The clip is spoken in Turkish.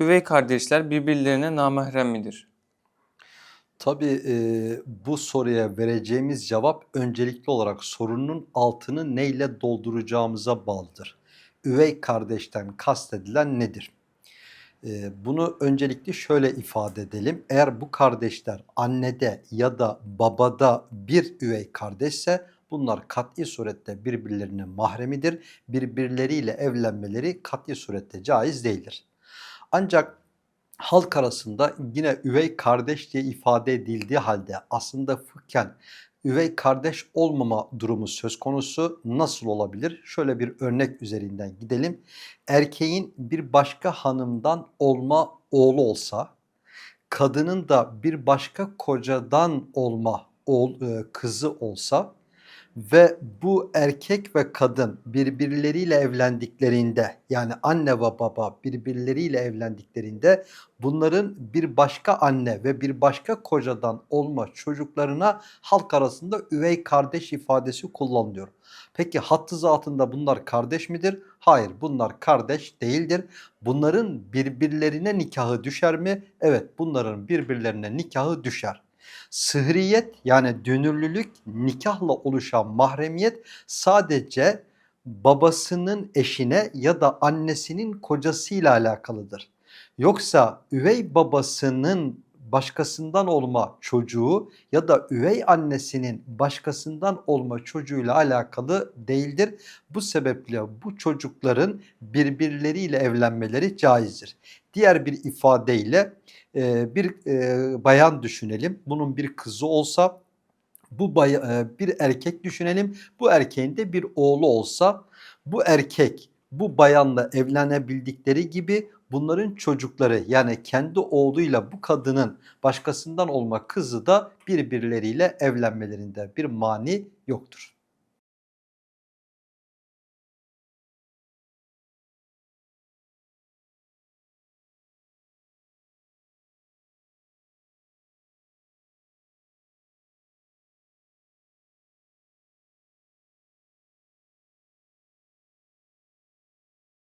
Üvey kardeşler birbirlerine namahrem midir? Tabii e, bu soruya vereceğimiz cevap öncelikli olarak sorunun altını neyle dolduracağımıza bağlıdır. Üvey kardeşten kastedilen nedir? E, bunu öncelikli şöyle ifade edelim. Eğer bu kardeşler annede ya da babada bir üvey kardeşse bunlar kat'i surette birbirlerine mahremidir. Birbirleriyle evlenmeleri kat'i surette caiz değildir. Ancak halk arasında yine üvey kardeş diye ifade edildiği halde aslında fıkhen üvey kardeş olmama durumu söz konusu nasıl olabilir? Şöyle bir örnek üzerinden gidelim. Erkeğin bir başka hanımdan olma oğlu olsa, kadının da bir başka kocadan olma oğul, e, kızı olsa ve bu erkek ve kadın birbirleriyle evlendiklerinde yani anne ve baba birbirleriyle evlendiklerinde bunların bir başka anne ve bir başka kocadan olma çocuklarına halk arasında üvey kardeş ifadesi kullanılıyor. Peki hattı zatında bunlar kardeş midir? Hayır bunlar kardeş değildir. Bunların birbirlerine nikahı düşer mi? Evet bunların birbirlerine nikahı düşer. Sıhriyet yani dönürlülük nikahla oluşan mahremiyet sadece babasının eşine ya da annesinin kocasıyla alakalıdır. Yoksa üvey babasının başkasından olma çocuğu ya da üvey annesinin başkasından olma çocuğuyla alakalı değildir. Bu sebeple bu çocukların birbirleriyle evlenmeleri caizdir. Diğer bir ifadeyle e, bir e, bayan düşünelim. Bunun bir kızı olsa bu bay, e, bir erkek düşünelim. Bu erkeğin de bir oğlu olsa bu erkek bu bayanla evlenebildikleri gibi bunların çocukları yani kendi oğluyla bu kadının başkasından olma kızı da birbirleriyle evlenmelerinde bir mani yoktur.